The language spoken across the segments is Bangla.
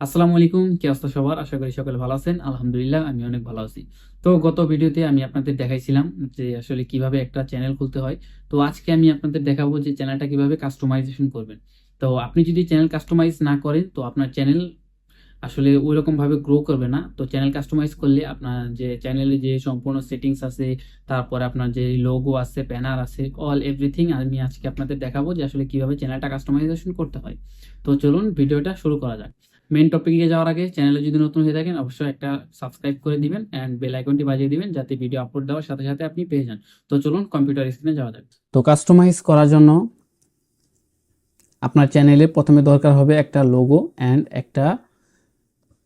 আসসালামু আলাইকুম, কি অবস্থা সবার? আশা করি সকলে ভালো আছেন। আলহামদুলিল্লাহ, আমি অনেক ভালো আছি। তো গত ভিডিওতে আমি আপনাদের দেখাইছিলাম যে আসলে কীভাবে একটা চ্যানেল খুলতে হয়। তো আজকে আমি আপনাদের দেখাবো যে চ্যানেলটা কীভাবে কাস্টমাইজেশন করবেন। তো আপনি যদি চ্যানেল কাস্টমাইজ না করেন, তো আপনার চ্যানেল আসলে ওই রকম ভাবে গ্রো করবে না। তো চ্যানেল কাস্টমাইজ করলে আপনার যে চ্যানেলে যে সম্পূর্ণ সেটিংস আছে, তারপরে আপনার যে লোগো আছে ব্যানার আছে অল এভরিথিং আমি আজকে আপনাদের দেখাবো যে আসলে কীভাবে চ্যানেলটা কাস্টমাইজেশন করতে হয়। তো চলুন ভিডিওটা শুরু করা যাক। মেন টপিকে যাওয়ার আগে চ্যানেলে যদি নতুন হয়ে থাকেন, অবশ্যই একটা সাবস্ক্রাইব করে দিবেন অ্যান্ড বেল আইকনটি বাজিয়ে দিবেন যাতে ভিডিও আপলোড দেওয়ার সাথে সাথে আপনি পেয়ে যান। তো চলুন কম্পিউটার স্ক্রিনে যাওয়া যাক। তো কাস্টমাইজ করার জন্য আপনার চ্যানেলে প্রথমে দরকার হবে একটা লোগো অ্যান্ড একটা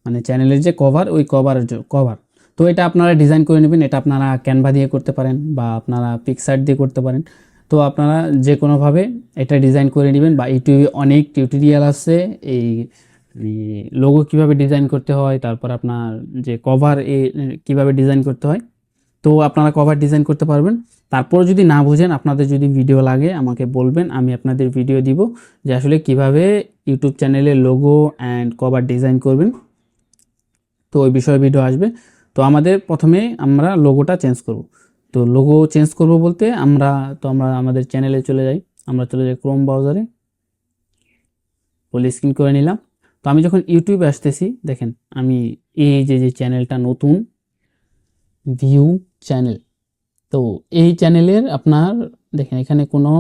মানে চ্যানেলের যে কভার ওই কভারের কভার তো এটা আপনারা ডিজাইন করে নেবেন, এটা আপনারা ক্যানভা দিয়ে করতে পারেন বা আপনারা পিকসার্ট দিয়ে করতে পারেন। তো আপনারা যে কোনোভাবে এটা ডিজাইন করে নেবেন বা ইউটিউবে অনেক টিউটোরিয়াল আছে, এই লোগো কীভাবে ডিজাইন করতে হয়, তারপর আপনার যে কভার এ কীভাবে ডিজাইন করতে হয়। তো আপনারা কভার ডিজাইন করতে পারবেন। তারপর যদি না বুঝেন, আপনাদের যদি ভিডিও লাগে, আমাকে বলবেন, আমি আপনাদের ভিডিও দিব যে আসলে কীভাবে ইউটিউব চ্যানেলে লোগো অ্যান্ড কভার ডিজাইন করবেন। তো ওই বিষয়ে ভিডিও আসবে। তো আমাদের প্রথমে আমরা লোগোটা চেঞ্জ করব। তো লোগো চেঞ্জ করব বলতে আমরা, তো আমরা আমাদের চ্যানেলে চলে যাই। আমরা চলে যাই ক্রোম ব্রাউজারে ফুল স্ক্রিন করে নিলাম। তো আমি যখন ইউটিউবে আসতেছি, দেখেন, আমি এই যে যে চ্যানেলটা নতুন ভিউ চ্যানেল তো এই চ্যানেলের আপনার, দেখেন, এখানে কোনো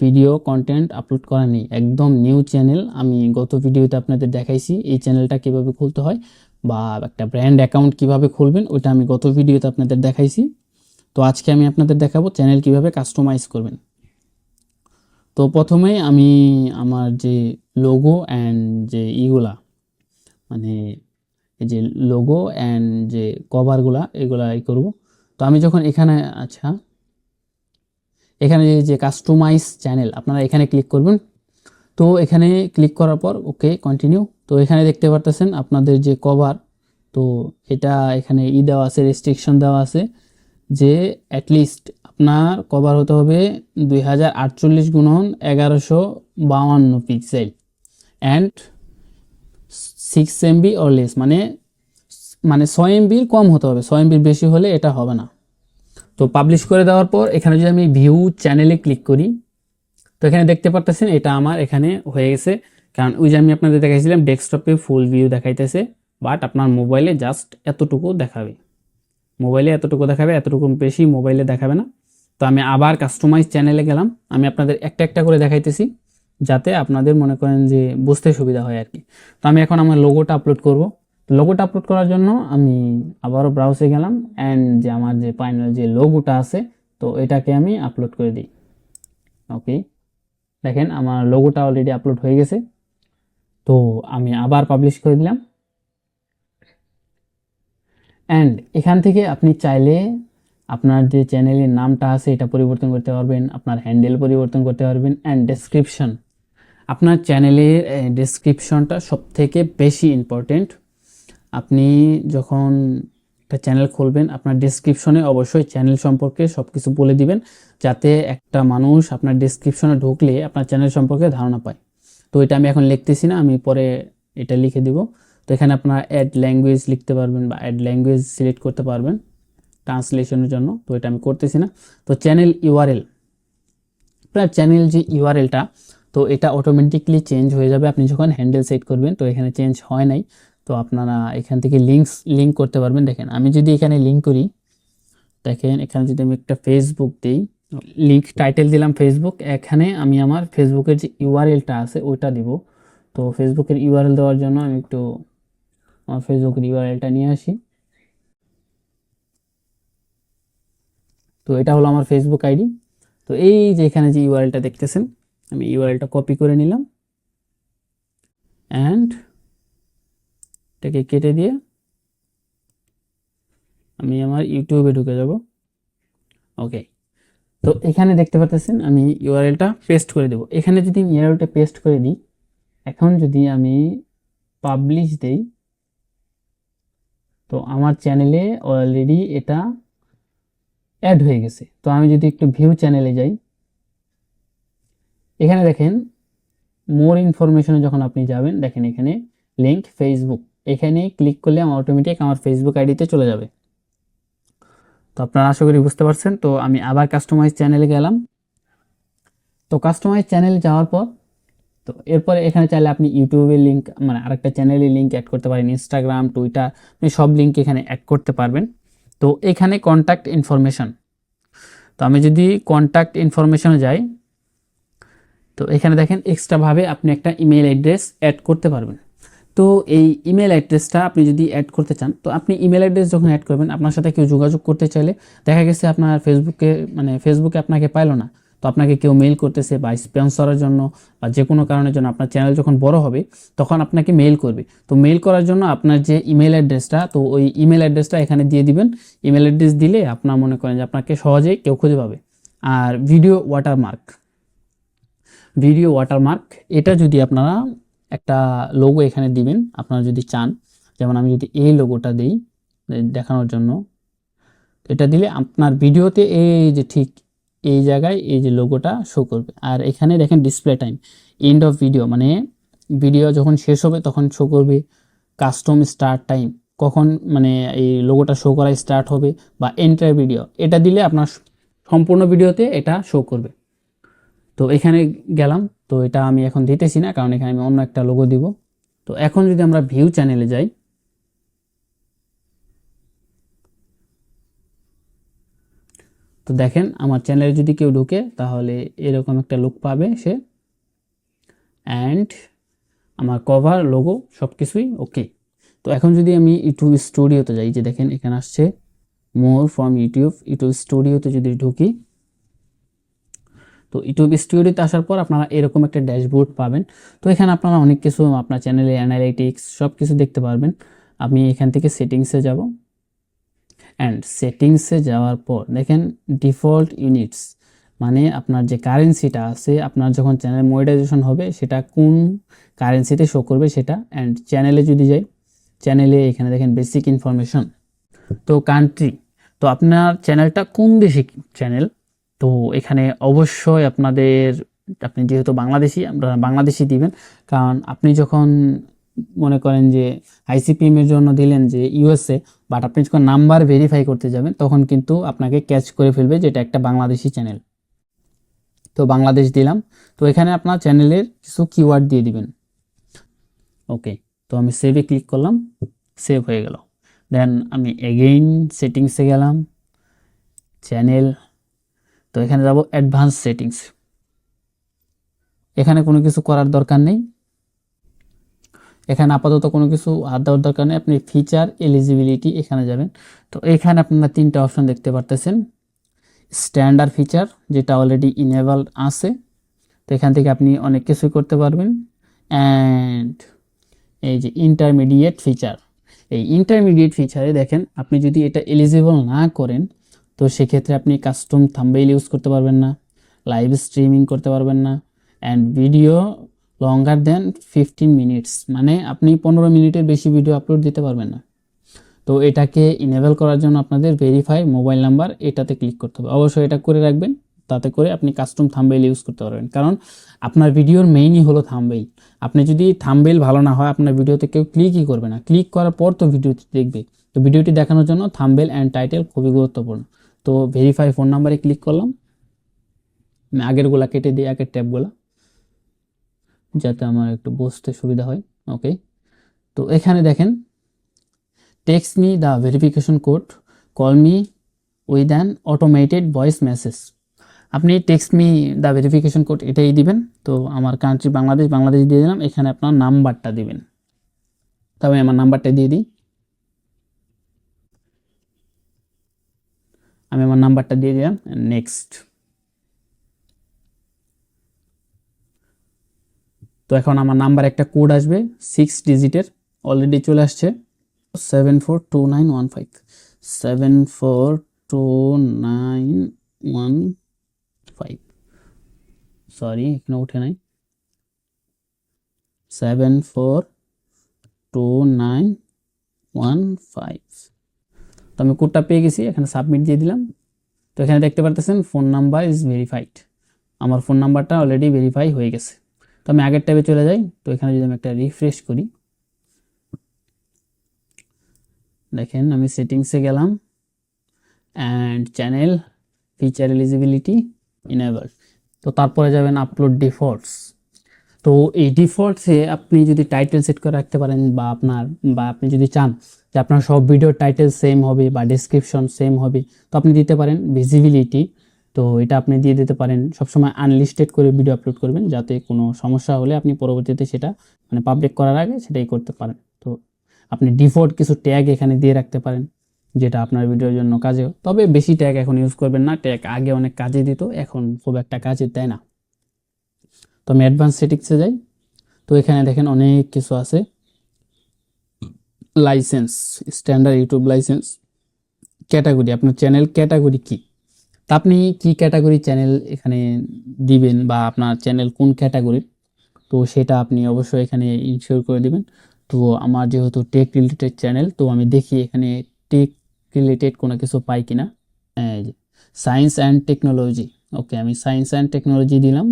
ভিডিও কন্টেন্ট আপলোড করা নেই, একদম নিউ চ্যানেল আমি গত ভিডিওতে আপনাদের দেখাইছি, এই চ্যানেলটা কীভাবে খুলতে হয় বা একটা ব্র্যান্ড অ্যাকাউন্ট কীভাবে খুলবেন, ওইটা আমি গত ভিডিওতে আপনাদের দেখাইছি। তো আজকে আমি আপনাদের দেখাবো চ্যানেল কীভাবে কাস্টমাইজ করবেন। তো প্রথমে আমি আমার যে লোগো অ্যান্ড যে ইগুলা মানে এই যে লোগো অ্যান্ড যে কভারগুলা এগুলা ই করব। তো আমি যখন এখানে আচ্ছা এখানে যে- কাস্টমাইজ চ্যানেল আপনারা এখানে ক্লিক করবেন। তো এখানে ক্লিক করার পর ওকে কন্টিনিউ তো এখানে দেখতে পারতেছেন আপনাদের যে কভার তো এটা এখানে ই দেওয়া আছে রেস্ট্রিকশন দেওয়া আছে যে অ্যাটলিস্ট আপনার কভার হতে হবে দুই হাজার আটচল্লিশ গুণন এগারোশো বাউান্ন pixel and six MB or less মানে মানে ছয় এমবির কম হতে হবে, ছয় এমবির বেশি হলে এটা হবে না। তো পাবলিশ করে দেওয়ার পর এখানে যদি আমি ভিউ চ্যানেলে ক্লিক করি, তো এখানে দেখতে পারতেছেন এটা আমার এখানে হয়ে গেছে। কারণ ওই যে আমি আপনাদের দেখাইছিলাম ডেস্কটপে ফুল ভিউ দেখাইতেছে বাট আপনার মোবাইলে জাস্ট এতটুকু দেখাবে। মোবাইলে এতটুকু দেখাবে এতটুকু বেশি মোবাইলে দেখাবে না। তো আমি আবার কাস্টমাইজ চ্যানেলে গেলাম। আমি আপনাদের একটা একটা করে দেখাইতেছি, যাতে আপনাদের মনে করেন যে বুঝতে সুবিধা হয় আর কি। তো আমি এখন আমার লোগোটা আপলোড করব। লোগোটা আপলোড করার জন্য আমি আবারও ব্রাউজে গেলাম অ্যান্ড যে আমার যে ফাইনাল যে লোগোটা আছে, তো এটাকে আমি আপলোড করে দিই। ওকে দেখেন আমার লোগোটা অলরেডি আপলোড হয়ে গেছে। তো আমি আবার পাবলিশ করে দিলাম। অ্যান্ড এখান থেকে আপনি চাইলে আপনার যে চ্যানেলের নামটা আছে, এটা পরিবর্তন করতে পারবেন, আপনার হ্যান্ডেল পরিবর্তন করতে পারবেন অ্যান্ড ডেসক্রিপশন আপনার চ্যানেলের ডেসক্রিপশনটা সব থেকে বেশি ইম্পর্টেন্ট আপনি যখন একটা চ্যানেল খুলবেন, আপনার ডেসক্রিপশনে অবশ্যই চ্যানেল সম্পর্কে সব কিছু বলে দিবেন, যাতে একটা মানুষ আপনার ডেসক্রিপশনে ঢুকলে আপনার চ্যানেল সম্পর্কে ধারণা পায়। তো এটা আমি এখন লিখতেছি না, আমি পরে এটা লিখে দিব। তো এখানে আপনার অ্যাড ল্যাঙ্গুয়েজ লিখতে পারবেন বা অ্যাড ল্যাঙ্গুয়েজ সিলেক্ট করতে পারবেন। ট্রান্সলেশনের জন্য, তো এটা আমি করতেছি না। তো চ্যানেল ইউআরএল আপনার চ্যানেল যে ইউআরএলটা তো এটা অটোমেটিকলি চেঞ্জ হয়ে যাবে। আপনি যখন হ্যান্ডেল সেট করবেন, তো এখানে চেঞ্জ হয় নাই। তো আপনারা এখান থেকে লিঙ্কস লিঙ্ক করতে পারবেন। দেখেন, আমি যদি এখানে লিঙ্ক করি, দেখেন, এখানে যদি আমি একটা ফেসবুক দিই লিঙ্ক টাইটেল দিলাম ফেসবুক এখানে আমি আমার ফেসবুকের যে ইউআরএলটা আছে, ওইটা দিব। তো ফেসবুকের ইউআরএল দেওয়ার জন্য আমি একটু আমার ফেসবুকের ইউআরএলটা নিয়ে আসি। তো এটা হলো আমার ফেসবুক আইডি। তো এই যে এখানে যে ইউআরএলটা দেখতেছেন, আমি ইউআরএলটা কপি করে নিলাম। অ্যান্ড এটাকে কেটে দিয়ে আমি আমার ইউটিউবে ঢুকে যাব। ওকে তো এখানে দেখতে পাচ্ছেন আমি ইউআরএলটা পেস্ট করে দেব। এখানে যদি আমি ইউআরএলটা পেস্ট করে দিই, এখন যদি আমি পাবলিশ দেই, তো আমার চ্যানেলে অলরেডি এটা অ্যাড হয়ে গেছে। তো আমি যদি একটু ভিউ চ্যানেলে যাই, এখানে দেখেন মোর ইনফরমেশনে যখন আপনি যাবেন, দেখেন এখানে লিঙ্ক ফেসবুক এখানে ক্লিক করলে আমার অটোমেটিক আমার ফেসবুক আইডিতে চলে যাবে। তো আপনারা আশা করি বুঝতে পারছেন। তো আমি আবার কাস্টমাইজ চ্যানেলে গেলাম। তো কাস্টমাইজ চ্যানেলে যাওয়ার পর, তো এরপরে এখানে চাইলে আপনি ইউটিউবের লিঙ্ক মানে আরেকটা চ্যানেলের লিঙ্ক অ্যাড করতে পারেন ইনস্টাগ্রাম টুইটার আপনি সব লিঙ্ক এখানে অ্যাড করতে পারবেন। তো এখানে কন্ট্যাক্ট ইনফরমেশন তো আমি যদি কন্ট্যাক্ট ইনফরমেশনে যাই, তো এখানে দেখেন এক্সট্রাভাবে আপনি একটা ইমেল অ্যাড্রেস অ্যাড করতে পারবেন। তো এই ইমেল অ্যাড্রেসটা আপনি যদি অ্যাড করতে চান, তো আপনি ইমেল অ্যাড্রেস যখন অ্যাড করবেন, আপনার সাথে কেউ যোগাযোগ করতে চাইলে দেখা গেছে আপনার ফেসবুকে মানে ফেসবুকে আপনাকে পাইলো না। তো আপনাকে কেউ মেইল করতেছে বা স্পন্সরের জন্য বা যে কোনো কারণের জন্য আপনার চ্যানেল যখন বড় হবে, তখন আপনাকে মেইল করবে। তো মেইল করার জন্য আপনার যে ইমেল অ্যাড্রেসটা তো ওই ইমেল অ্যাড্রেসটা এখানে দিয়ে দিবেন। ইমেল অ্যাড্রেস দিলে আপনার মনে করেন যে আপনাকে সহজেই কেউ খুঁজে পাবে। আর ভিডিও ওয়াটারমার্ক ভিডিও ওয়াটারমার্ক এটা যদি আপনারা একটা লোগো এখানে দিবেন, আপনারা যদি চান, যেমন আমি যদি এই লোগোটা দিই, দেখানোর জন্য, এটা দিলে আপনার ভিডিওতে এই যে ঠিক এই জায়গায় এই যে লোগোটা শো করবে। আর এখানে দেখেন display time end of video মানে ভিডিও যখন শেষ হবে তখন শো করবে কাস্টম স্টার্ট টাইম কখন মানে এই লোগোটা শো করা স্টার্ট হবে বা এন্টার ভিডিও এটা দিলে আপনার সম্পূর্ণ ভিডিওতে এটা শো করবে। তো এখানে গেলাম, তো এটা আমি এখন দিতেছি না, কারণ এখানে আমি অন্য একটা লোগো দিব। তো এখন যদি আমরা ভিউ চ্যানেলে যাই তো দেখেন, আমার চ্যানেলে যদি কেউ ঢুকে, তাহলে এরকম একটা লুক পাবে সে। অ্যান্ড আমার কভার লোগো সব কিছুই ওকে তো এখন যদি আমি ইউটিউব স্টুডিওতে যাই, যে দেখেন এখানে আসছে মোর ফ্রম ইউটিউব ইউটিউব স্টুডিওতে যদি ঢুকি, তো ইউটিউব স্টুডিওতে আসার পর আপনারা এরকম একটা ড্যাশবোর্ড পাবেন। তো এখানে আপনারা অনেক কিছু, আপনার চ্যানেলে অ্যানালাইটিক্স সব কিছু দেখতে পারবেন। আমি এখান থেকে সেটিংসে যাব। অ্যান্ড সেটিংসে যাওয়ার পর, দেখেন ডিফল্ট ইউনিটস মানে আপনার যে কারেন্সিটা আছে, আপনার যখন চ্যানেল মনিটাইজেশন হবে, সেটা কোন কারেন্সিতে শো করবে সেটা অ্যান্ড চ্যানেলে যদি যাই চ্যানেলে এখানে দেখেন বেসিক ইনফরমেশন তো কান্ট্রি তো আপনার চ্যানেলটা কোন দেশি চ্যানেল তো এখানে অবশ্যই আপনাদের, আপনি যেহেতু বাংলাদেশি, আপনারা বাংলাদেশি দিবেন, কারণ আপনি যখন মনে করেন যে আইসিপিএম এর জন্য দিলেন যে ইউএসএ বাট আপনি যখন নাম্বার ভেরিফাই করতে যাবেন, তখন কিন্তু আপনাকে ক্যাচ করে ফেলবে যে এটা একটা বাংলাদেশি চ্যানেল তো বাংলাদেশ দিলাম। তো এখানে আপনার চ্যানেলের কিছু কিওয়ার্ড দিয়ে দিবেন। ওকে তো আমি সেভে ক্লিক করলাম সেভ হয়ে গেল। দেন আমি এগেইন সেটিংসে গেলাম চ্যানেল তো এখানে যাব অ্যাডভান্স সেটিংস এখানে কোনো কিছু করার দরকার নেই। এখানে আপাতত কোনো কিছু হাত দেওয়ার দরকার নেই। আপনি ফিচার এলিজিবিলিটি এখানে যাবেন। তো এখানে আপনারা তিনটা অপশন দেখতে পারতেছেন। স্ট্যান্ডার্ড ফিচার যেটা অলরেডি ইনেবল আছে। তো এখান থেকে আপনি অনেক কিছুই করতে পারবেন। অ্যান্ড এই যে ইন্টারমিডিয়েট ফিচার এই ইন্টারমিডিয়েট ফিচারে দেখেন, আপনি যদি এটা এলিজিবল না করেন, তো সেক্ষেত্রে আপনি কাস্টম থাম্বেইল ইউজ করতে পারবেন না লাইভ স্ট্রিমিং করতে পারবেন না and video longer than fifteen minutes মানে আপনি পনেরো মিনিটের বেশি ভিডিও আপলোড দিতে পারবেন না। তো এটাকে ইনেবল করার জন্য আপনাদের ভেরিফাই মোবাইল নাম্বার এটাতে ক্লিক করতে হবে। অবশ্যই এটা করে রাখবেন, তাতে করে আপনি কাস্টম থাম্বেল ইউজ করতে পারবেন। কারণ আপনার ভিডিওর মেইনই হলো থাম্বেল আপনি যদি থাম্বেল ভালো না হয়, আপনার ভিডিওতে কেউ ক্লিকই করবে না। ক্লিক করার পর তো ভিডিওটি দেখবে। তো ভিডিওটি দেখানোর জন্য থাম্বেল অ্যান্ড টাইটেল খুবই গুরুত্বপূর্ণ। তো ভেরিফাই ফোন নাম্বারে ক্লিক করলাম। আগেরগুলা কেটে দিই আগের ট্যাবগুলা যাতে আমার একটু বসতে সুবিধা হয় ওকে তো এখানে দেখেন text me the verification code call me with an automated voice message আপনি text me the verification code এটাই দিবেন, তো আমার কান্ট্রি বাংলাদেশ বাংলাদেশ দিয়ে দিলাম, এখানে আপনার নাম্বারটা দিবেন। তবে আমার নাম্বারটা দিয়ে দিই। আমি আমার নাম্বারটা দিয়ে দিলাম নেক্সট তো এখন আমার নাম্বার একটা কোড আসবে সিক্স ডিজিটের অলরেডি চলে আসছে seven four two nine one five seven four two nine one five sorry এখানে উঠে নাই। Seven four two nine one five তো আমি কোডটা পেয়ে গেছি, এখানে সাবমিট দিয়ে দিলাম। তো এখানে দেখতে পারতেছেন ফোন নাম্বার ইজ ভেরিফাইড আমার ফোন নাম্বারটা অলরেডি ভেরিফাই হয়ে গেছে। তো আমি আগের ট্যাবে চলে যাই, তো এখানে যদি আমি একটা রিফ্রেশ করি, দেখেন আমি সেটিংসে গেলাম and channel feature eligibility enable তো তারপরে যাবেন আপলোড ডিফল্টস তো এই ডিফল্টসে আপনি যদি টাইটেল সেট করে রাখতে পারেন বা আপনার, বা আপনি যদি চান যে আপনার সব ভিডিওর টাইটেল সেম হবে বা ডেসক্রিপশন সেম হবে, তো আপনি দিতে পারেন ভিজিবিলিটি তো এটা আপনি দিয়ে দিতে পারেন। সবসময় আনলিস্টেড করে ভিডিও আপলোড করবেন যাতে কোনো সমস্যা হলে আপনি পরবর্তীতে সেটা মানে পাবলিক করার আগে সেটাই করতে পারেন। তো আপনি ডিফল্ট কিছু ট্যাগ এখানে দিয়ে রাখতে পারেন, যেটা আপনার ভিডিওর জন্য কাজেও। তবে বেশি ট্যাগ এখন ইউজ করবেন না ট্যাগ আগে অনেক কাজে দিত, এখন খুব একটা কাজে দেয় না। তো আমি অ্যাডভান্স সেটিংসে যাই। তো এখানে দেখেন অনেক কিছু আছে। License standard YouTube license category আপনার চ্যানেল ক্যাটাগরি কি? তা আপনি কি ক্যাটাগরি চ্যানেল এখানে দিবেন বা আপনার চ্যানেল কোন ক্যাটাগরির তো সেটা আপনি অবশ্যই এখানে ইনশিওর করে দিবেন। তো আমার যেহেতু টেক রিলেটেড চ্যানেল তো আমি দেখি এখানে টেক রিলেটেড কোনো কিছু পাই কিনা। সায়েন্স অ্যান্ড টেকনোলজি ওকে আমি সায়েন্স অ্যান্ড টেকনোলজি দিলাম।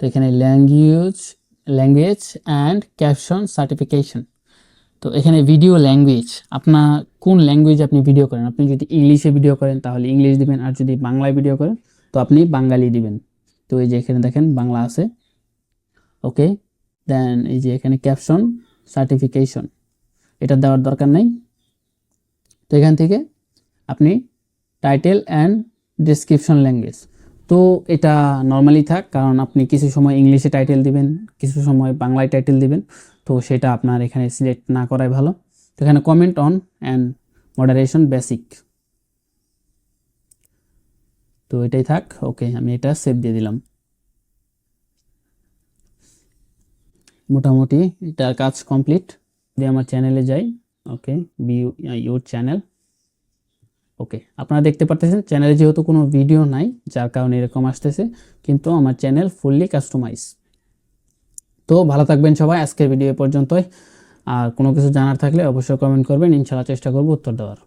তো এখানে language language and caption certification তো এখানে ভিডিও ল্যাঙ্গুয়েজ আপনার কোন ল্যাঙ্গুয়েজ আপনি ভিডিও করেন? আপনি যদি ইংলিশে ভিডিও করেন, তাহলে ইংলিশ দিবেন, আর যদি বাংলায় ভিডিও করেন, তো আপনি বাঙালি দিবেন। তো এই যে এখানে দেখেন, বাংলা আছে। ওকে দেন এই যে এখানে ক্যাপশন সার্টিফিকেশন এটা দেওয়ার দরকার নেই। তো এখান থেকে আপনি টাইটেল অ্যান্ড ডেসক্রিপশন ল্যাঙ্গুয়েজ তো এটা নর্মালি থাক, কারণ আপনি কিছু সময় ইংলিশে টাইটেল দিবেন, কিছু সময় বাংলায় টাইটেল দিবেন। তো সেটা আপনার এখানে সিলেক্ট না করাই ভালো। তো এখানে comment on and moderation basic তো এটাই থাক ওকে আমি এটা সেভ দিয়ে দিলাম। মোটামুটি এটার কাজ কমপ্লিট দিয়ে আমার চ্যানেলে যাই okay be your channel okay আপনারা দেখতে পারতেছেন চ্যানেলে যেহেতু কোনো ভিডিও নাই, যার কারণে এরকম আসতেছে, কিন্তু আমার চ্যানেল ফুললি কাস্টমাইজ তো ভালো থাকবেন সবাই, আজকের ভিডিও পর্যন্তই। আর কোনো কিছু জানার থাকলে অবশ্যই কমেন্ট করবেন। ইনশাল্লাহ চেষ্টা করব উত্তর দেওয়ার।